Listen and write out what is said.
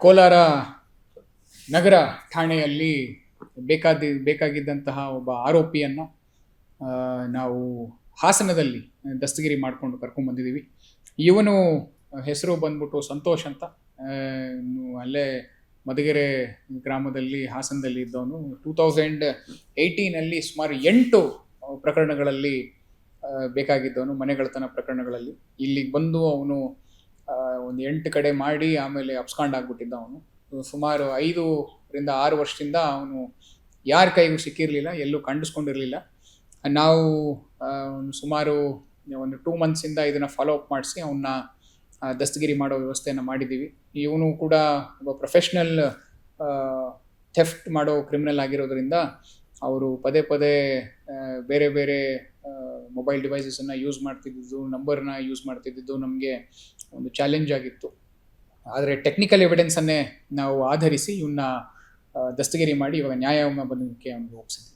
ಕೋಲಾರ ನಗರ ಠಾಣೆಯಲ್ಲಿ ಬೇಕಾದ, ಬೇಕಾಗಿದ್ದಂತಹ ಒಬ್ಬ ಆರೋಪಿಯನ್ನು ನಾವು ಹಾಸನದಲ್ಲಿ ದಸ್ತಗಿರಿ ಮಾಡಿಕೊಂಡು ಕರ್ಕೊಂಡು ಬಂದಿದ್ದೀವಿ. ಇವನು ಹೆಸರು ಬಂದ್ಬಿಟ್ಟು ಸಂತೋಷ್ ಅಂತ. ಅಲ್ಲೇ ಮಧುಗೆರೆ ಗ್ರಾಮದಲ್ಲಿ ಹಾಸನದಲ್ಲಿ ಇದ್ದವನು. ಟೂ ತೌಸಂಡ್ ಏಯ್ಟೀನಲ್ಲಿ ಸುಮಾರು ಎಂಟು ಪ್ರಕರಣಗಳಲ್ಲಿ ಬೇಕಾಗಿದ್ದವನು ಮನೆಗಳತನ ಪ್ರಕರಣಗಳಲ್ಲಿ. ಇಲ್ಲಿಗೆ ಬಂದು ಅವನು ಒಂದು ಎಂಟು ಕಡೆ ಮಾಡಿ ಆಮೇಲೆ ಅಪ್ಸ್ಕಾಂಡ್ ಆಗ್ಬಿಟ್ಟಿದ್ದ ಅವನು. ಸುಮಾರು ಐದರಿಂದ ಆರು ವರ್ಷದಿಂದ ಅವನು ಯಾರ ಕೈಗೂ ಸಿಕ್ಕಿರಲಿಲ್ಲ, ಎಲ್ಲೂ ಕಂಡಿಸ್ಕೊಂಡಿರಲಿಲ್ಲ ನಾವು ಸುಮಾರು ಒಂದು ಟೂ ಮಂತ್ಸಿಂದ ಇದನ್ನು ಫಾಲೋ ಅಪ್ ಮಾಡಿಸಿ ಅವನ್ನ ದಸ್ತಗಿರಿ ಮಾಡೋ ವ್ಯವಸ್ಥೆಯನ್ನು ಮಾಡಿದ್ದೀವಿ ಇವನು ಕೂಡ ಒಬ್ಬ ಪ್ರೊಫೆಷ್ನಲ್ ಥೆಫ್ಟ್ ಮಾಡೋ ಕ್ರಿಮಿನಲ್ ಆಗಿರೋದ್ರಿಂದ, ಅವರು ಪದೇ ಪದೇ ಬೇರೆ ಬೇರೆ ಮೊಬೈಲ್ ಡಿವೈಸಸನ್ನು ಯೂಸ್ ಮಾಡ್ತಿದ್ದಿದ್ದು ನಂಬರ್ನ ಯೂಸ್ ಮಾಡ್ತಿದ್ದಿದ್ದು ನಮಗೆ ಒಂದು ಚಾಲೆಂಜ್ ಆಗಿತ್ತು. ಆದರೆ ಟೆಕ್ನಿಕಲ್ ಎವಿಡೆನ್ಸನ್ನೇ ನಾವು ಆಧರಿಸಿ ಇವನ್ನ ದಸ್ತಗಿರಿ ಮಾಡಿ ಇವಾಗ ನ್ಯಾಯಾಂಗ ಬಂಧನಕ್ಕೆ ಅವನಿಗೆ ಒಪ್ಪಿಸಿದ್ವಿ